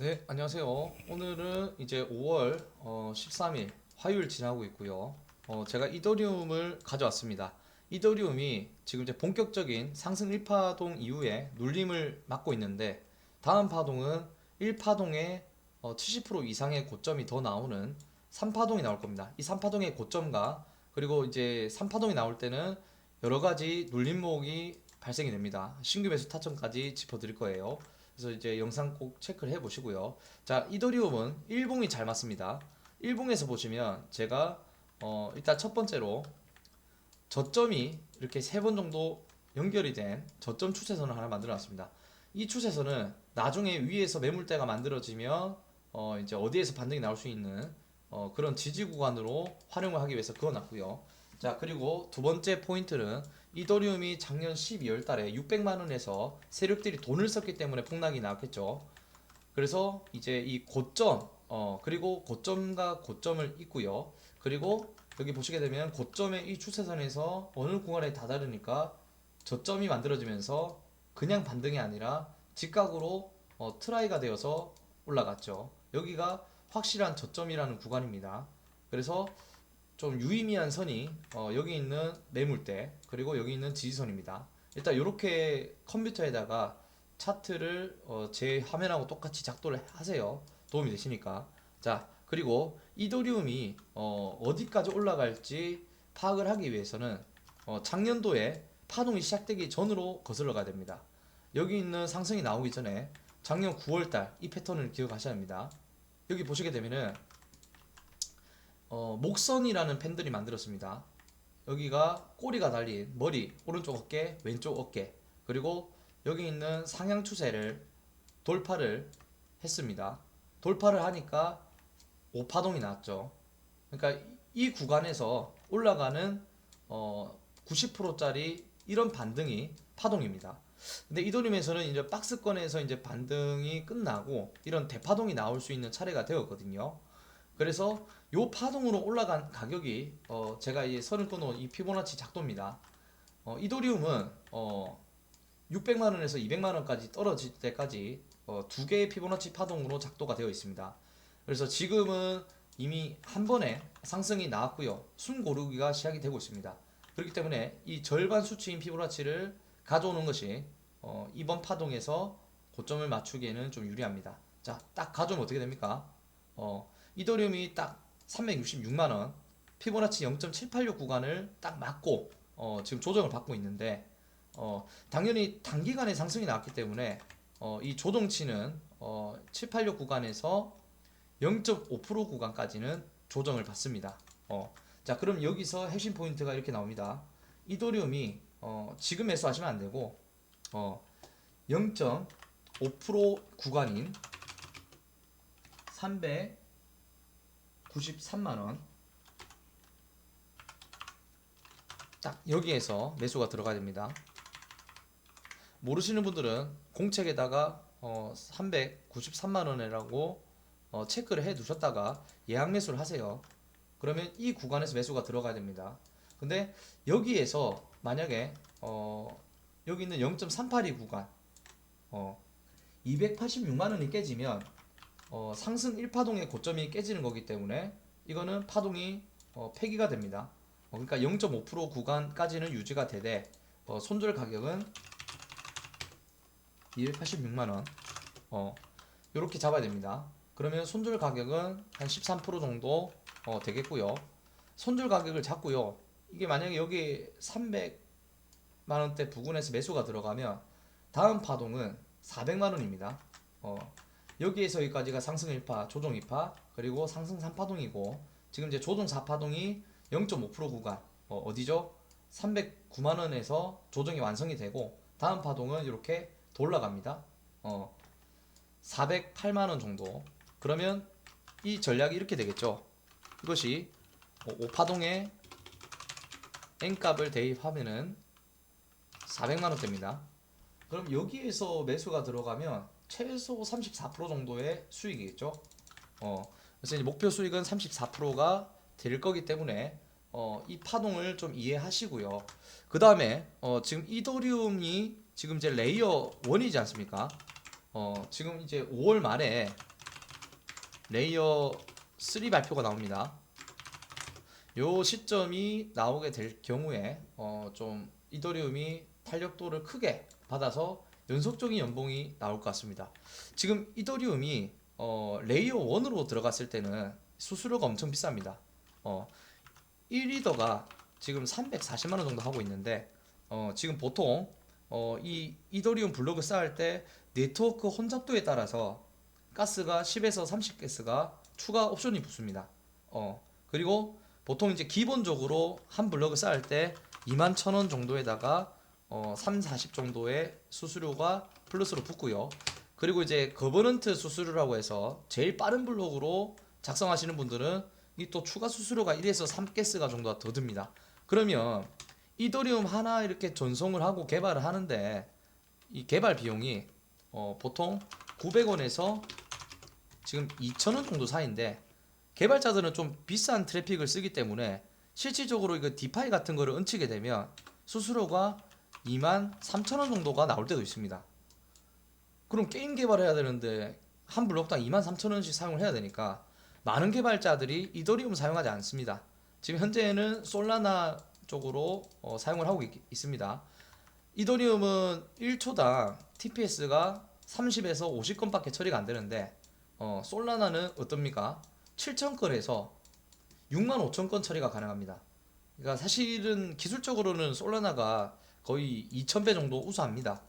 네, 안녕하세요. 오늘은 이제 5월 어, 13일 화요일 지나고 있고요. 어, 제가 이더리움을 가져왔습니다. 이더리움이 지금 이제 본격적인 상승 1파동 이후에 눌림을 맞고 있는데 다음 파동은 1파동에 어, 70% 이상의 고점이 더 나오는 3파동이 나올 겁니다. 이 3파동의 고점과 그리고 이제 3파동이 나올 때는 여러 가지 눌림목이 발생이 됩니다. 신규 매수 타점까지 짚어드릴 거예요. 그래서 이제 영상 꼭 체크를 해 보시고요. 자, 이더리움은 일봉이 잘 맞습니다. 일봉에서 보시면 제가 어, 일단 첫 번째로 저점이 이렇게 세 번 정도 연결이 된 저점 추세선을 하나 만들어 놨습니다. 이 추세선은 나중에 위에서 매물대가 만들어지면 어, 이제 어디에서 반등이 나올 수 있는 어, 그런 지지 구간으로 활용을 하기 위해서 그어 놨고요. 자, 그리고 두 번째 포인트는 이더리움이 작년 12월 달에 600만 원에서 세력들이 돈을 썼기 때문에 폭락이 나왔겠죠. 그래서 이제 이 고점 어 그리고 고점과 고점을 잇고요. 그리고 여기 보시게 되면 고점의 이 추세선에서 어느 구간에 다다르니까 저점이 만들어지면서 그냥 반등이 아니라 직각으로 어, 트라이가 되어서 올라갔죠. 여기가 확실한 저점이라는 구간입니다. 그래서 좀 유의미한 선이 어, 여기 있는 매물대 그리고 여기 있는 지지선입니다. 일단 이렇게 컴퓨터에다가 차트를 어, 제 화면하고 똑같이 작도를 하세요. 도움이 되시니까. 자 그리고 이더리움이 어, 어디까지 올라갈지 파악을 하기 위해서는 어, 작년도에 파동이 시작되기 전으로 거슬러 가야 됩니다. 여기 있는 상승이 나오기 전에 작년 9월달 이 패턴을 기억하셔야 합니다. 여기 보시게 되면은 어, 목선이라는 팬들이 만들었습니다. 여기가 꼬리가 달린 머리, 오른쪽 어깨, 왼쪽 어깨, 그리고 여기 있는 상향 추세를 돌파를 했습니다. 돌파를 하니까 5파동이 나왔죠. 그러니까 이 구간에서 올라가는 어, 90%짜리 이런 반등이 파동입니다. 근데 이도림에서는 이제 박스권에서 이제 반등이 끝나고 이런 대파동이 나올 수 있는 차례가 되었거든요. 그래서 요 파동으로 올라간 가격이 어 제가 이 선을 끊어 이 피보나치 작도입니다. 어 이도리움은 어 600만 원에서 200만 원까지 떨어질 때까지 어, 두 개의 피보나치 파동으로 작도가 되어 있습니다. 그래서 지금은 이미 한 번에 상승이 나왔고요. 순 고르기가 시작이 되고 있습니다. 그렇기 때문에 이 절반 수치인 피보나치를 가져오는 것이 어, 이번 파동에서 고점을 맞추기에는 좀 유리합니다. 자, 딱 가져오면 어떻게 됩니까? 어, 이더리움이 딱 366만 원, 피보나치 0.786 구간을 딱 맞고 어, 지금 조정을 받고 있는데 어, 당연히 단기간에 상승이 나왔기 때문에 어, 이 조정치는 어, 786 구간에서 0.5% 구간까지는 조정을 받습니다. 어, 자, 그럼 여기서 핵심 포인트가 이렇게 나옵니다. 이더리움이 어, 지금 매수하시면 안 되고 어, 0.5% 구간인 393만 원. 딱 여기에서 매수가 들어가야 됩니다. 모르시는 분들은 공책에다가 어, 393만 원이라고 어, 체크를 해 두셨다가 예약 매수를 하세요. 그러면 이 구간에서 매수가 들어가야 됩니다. 근데 여기에서 만약에 어, 여기 있는 0.382 구간 어, 286만 원이 깨지면 어, 상승 1파동의 고점이 깨지는 거기 때문에 이거는 파동이 어, 폐기가 됩니다. 어, 그러니까 0.5% 구간까지는 유지가 되되 어, 손절 가격은 286만 원. 어, 요렇게 잡아야 됩니다. 그러면 손절 가격은 한 13% 정도 어, 되겠고요. 손절 가격을 잡고요. 이게 만약에 여기 300만 원대 부근에서 매수가 들어가면 다음 파동은 400만 원입니다. 어, 여기에서 여기까지가 상승 1파, 조정 2파, 그리고 상승 3파동이고 지금 이제 조정 4파동이 0.5% 구간 어, 어디죠? 309만 원에서 조정이 완성이 되고 다음 파동은 이렇게 더 올라갑니다. 어, 408만 원 정도. 그러면 이 전략이 이렇게 되겠죠. 이것이 5파동에 N값을 대입하면은 400만 원대입니다. 그럼 여기에서 매수가 들어가면 최소 34% 정도의 수익이겠죠. 어, 그래서 이제 목표 수익은 34%가 될 거기 때문에 어, 이 파동을 좀 이해하시고요. 그 다음에 어, 지금 이더리움이 지금 이제 레이어 1이지 않습니까? 어, 지금 이제 5월 말에 레이어 3 발표가 나옵니다. 요 시점이 나오게 될 경우에 어, 좀 이더리움이 탄력도를 크게 받아서 연속적인 연봉이 나올 것 같습니다. 지금 이더리움이 어, 레이어 1으로 들어갔을 때는 수수료가 엄청 비쌉니다. 어, 1리더가 지금 340만 원 정도 하고 있는데 어, 지금 보통 어, 이 이더리움 블록을 쌓을 때 네트워크 혼잡도에 따라서 가스가 10에서 30가스가 추가 옵션이 붙습니다. 어, 그리고 보통 이제 기본적으로 한 블럭을 쌓을 때 2만 1,000원 정도에다가 어, 3, 40 정도의 수수료가 플러스로 붙고요. 그리고 이제 거버넌트 수수료라고 해서 제일 빠른 블록으로 작성하시는 분들은 이 또 추가 수수료가 1에서 3가스가 정도가 더 듭니다. 그러면 이더리움 하나 이렇게 전송을 하고 개발을 하는데 이 개발 비용이 어, 보통 900원에서 지금 2,000원 정도 사이인데 개발자들은 좀 비싼 트래픽을 쓰기 때문에 실질적으로 이거 디파이 같은 거를 얹히게 되면 수수료가 2만 3천원 정도가 나올 때도 있습니다. 그럼 게임 개발해야 되는데 한 블록당 2만 3천원씩 사용을 해야 되니까 많은 개발자들이 이더리움 사용하지 않습니다. 지금 현재는 솔라나 쪽으로 어, 사용을 하고 있, 있습니다. 이더리움은 1초당 TPS가 30에서 50건밖에 처리가 안 되는데 어, 솔라나는 어떻습니까? 7,000건에서 6만 5천 건 처리가 가능합니다. 그러니까 사실은 기술적으로는 솔라나가 거의 2,000배 정도 우수합니다.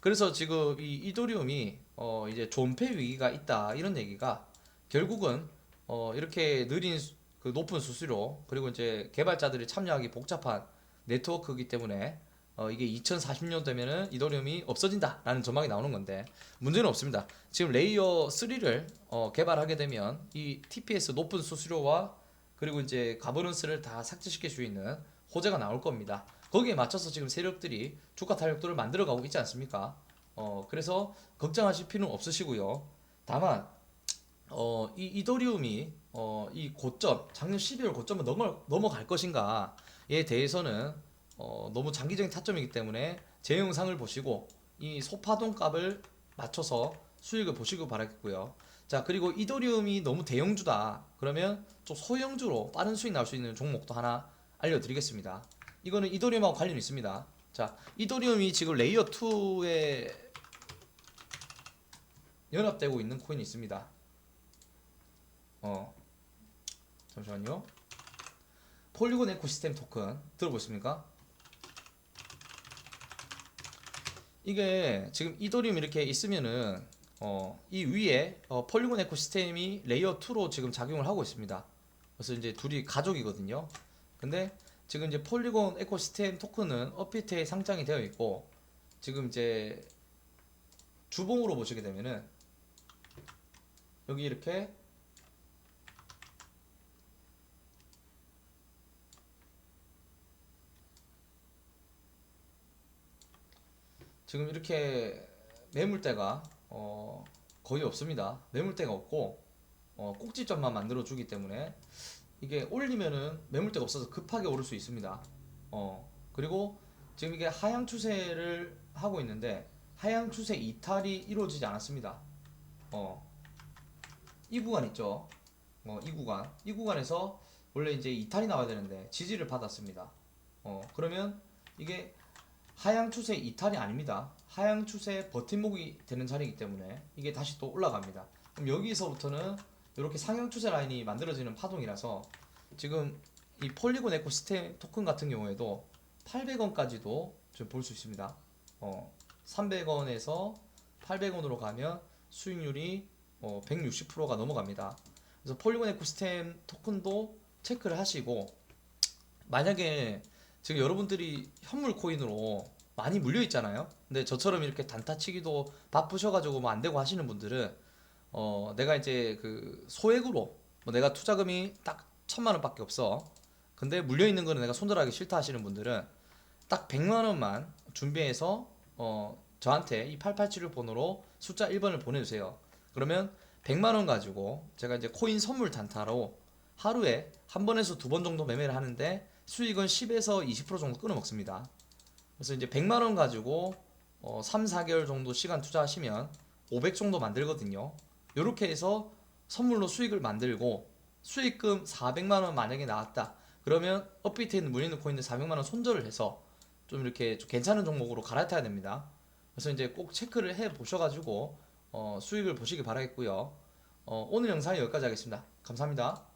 그래서 지금 이 이더리움이 어 이제 존폐 위기가 있다 이런 얘기가 결국은 어 이렇게 느린 수- 그 높은 수수료 그리고 이제 개발자들이 참여하기 복잡한 네트워크이기 때문에 어 이게 2040년 되면은 이더리움이 없어진다라는 전망이 나오는 건데 문제는 없습니다. 지금 레이어 3를 어 개발하게 되면 이 TPS 높은 수수료와 그리고 이제 가버넌스를 다 삭제시킬 수 있는 호재가 나올 겁니다. 거기에 맞춰서 지금 세력들이 주가 탄력도를 만들어 가고 있지 않습니까? 어 그래서 걱정하실 필요는 없으시고요. 다만 어, 이 이더리움이 어, 이 고점 작년 12월 고점을 넘어 넘어갈 것인가에 대해서는 어, 너무 장기적인 타점이기 때문에 제 영상을 보시고 이 소파동 값을 맞춰서 수익을 보시고 바라겠고요. 자 그리고 이더리움이 너무 대형주다 그러면 좀 소형주로 빠른 수익 나올 수 있는 종목도 하나 알려드리겠습니다. 이거는 이더리움하고 관련이 있습니다. 자 이더리움이 지금 레이어 2에 연합되고 있는 코인이 있습니다. 어 잠시만요. 폴리곤 에코시스템 토큰 들어보십니까? 이게 지금 이더리움 이렇게 있으면은 어, 이 위에 어, 폴리곤 에코시스템이 레이어 2로 지금 작용을 하고 있습니다. 그래서 이제 둘이 가족이거든요. 근데 지금 이제 폴리곤 에코시스템 토큰은 업비트에 상장이 되어 있고 지금 이제 주봉으로 보시게 되면은 여기 이렇게 지금 이렇게 매물대가 어, 거의 없습니다. 매물대가 없고 어, 꼭지점만 만들어 주기 때문에 이게 올리면은 매물대가 없어서 급하게 오를 수 있습니다. 어, 그리고 지금 이게 하향 추세를 하고 있는데 하향 추세 이탈이 이루어지지 않았습니다. 어, 이 구간 있죠. 어, 이 구간. 이 구간에서 원래 이제 이탈이 나와야 되는데 지지를 받았습니다. 어, 그러면 이게 하향 추세 이탈이 아닙니다. 하향 추세 버팀목이 되는 자리이기 때문에 이게 다시 또 올라갑니다. 그럼 여기서부터는 이렇게 상향 추세 라인이 만들어지는 파동이라서 지금 이 폴리곤 에코시스템 토큰 같은 경우에도 800원까지도 좀 볼 수 있습니다. 어, 300원에서 800원으로 가면 수익률이 어, 160%가 넘어갑니다. 그래서 폴리곤 에코시스템 토큰도 체크를 하시고 만약에 지금 여러분들이 현물 코인으로 많이 물려 있잖아요. 근데 저처럼 이렇게 단타치기도 바쁘셔가지고 뭐 안 되고 하시는 분들은 어 내가 이제 그 소액으로 뭐 내가 투자금이 딱 천만 원밖에 없어. 근데 물려 있는 거는 내가 손절하기 싫다 하시는 분들은 딱 100만 원만 준비해서 어 저한테 이 8876 번호로 숫자 1번을 보내주세요. 그러면 100만 원 가지고 제가 이제 코인 선물 단타로 하루에 한 번에서 두 번 정도 매매를 하는데 수익은 10에서 20% 정도 끊어 먹습니다. 그래서 이제 100만 원 가지고 어 3, 4개월 정도 시간 투자하시면 500 정도 만들거든요. 이렇게 해서 선물로 수익을 만들고 수익금 400만 원 만약에 나왔다. 그러면 업비트에 있는 무늬는 코인을 400만 원 손절을 해서 좀 이렇게 좀 괜찮은 종목으로 갈아타야 됩니다. 그래서 이제 꼭 체크를 해 보셔가지고 어, 수익을 보시기 바라겠고요. 어, 오늘 영상은 여기까지 하겠습니다. 감사합니다.